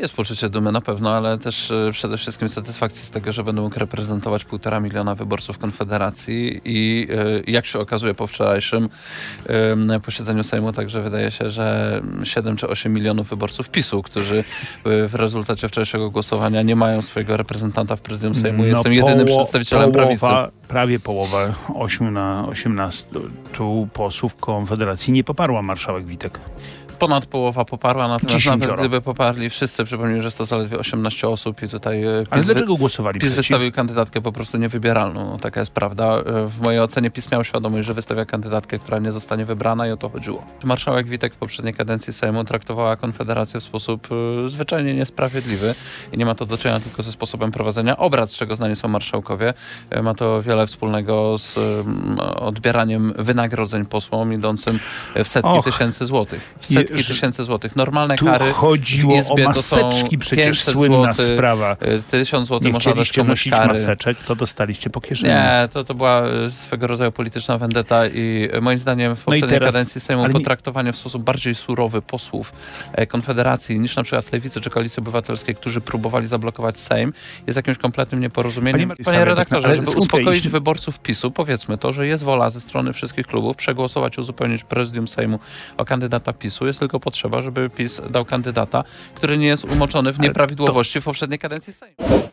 Jest poczucie dumy na pewno, ale też e, przede wszystkim satysfakcji z tego, że będą mógł reprezentować półtora miliona wyborców Konfederacji i e, jak się okazuje po wczorajszym em, posiedzeniu Sejmu, także wydaje się, że 7 czy 8 milionów wyborców PiSu, którzy e, w rezultacie wczorajszego głosowania nie mają swojego reprezentanta w prezydium Sejmu. Jestem jedynym przedstawicielem prawicy. Prawie połowa 8 na 18 tu posłów Konfederacji nie poparła marszałek Witek. Ponad połowa poparła, natomiast nawet gdyby poparli wszyscy, przypomnij, że jest to zaledwie 18 osób i tutaj e, Ale dlaczego głosowali PiS przeciw? wystawił kandydatkę po prostu niewybieralną. No, taka jest prawda. E, W mojej ocenie PiS miał świadomość, że wystawia kandydatkę, która nie zostanie wybrana i o to chodziło. Marszałek Witek w poprzedniej kadencji Sejmu traktowała Konfederację w sposób e, zwyczajnie niesprawiedliwy i nie ma to do czynienia tylko ze sposobem prowadzenia obrad, z czego znani są marszałkowie. Ma to wiele wspólnego z em, odbieraniem wynagrodzeń posłom idącym w setki Och. tysięcy złotych. W setki Je- tysięcy złotych. Normalne Tu kary chodziło w o Izbie są maseczki, przecież 500 słynna złotych, sprawa. y, 1000 zł Nie można dać komuś nosić kary. maseczek, to dostaliście po kieszeni. Nie, to, to była y, swego rodzaju polityczna vendetta i y, moim zdaniem w No poprzedniej teraz- kadencji Sejmu nie- potraktowanie w sposób bardziej surowy posłów e, Konfederacji niż na przykład Lewicy czy Koalicji Obywatelskiej, którzy próbowali zablokować Sejm, jest jakimś kompletnym nieporozumieniem. Panie Panie, redaktorze, żeby uspokoić wyborców PiSu, powiedzmy to, że jest wola ze strony wszystkich klubów przegłosować, uzupełnić prezydium Sejmu o kandydata PiSu. Jest tylko potrzeba, żeby PiS dał kandydata, który nie jest umoczony w Ale to- nieprawidłowości w poprzedniej kadencji Sejmu.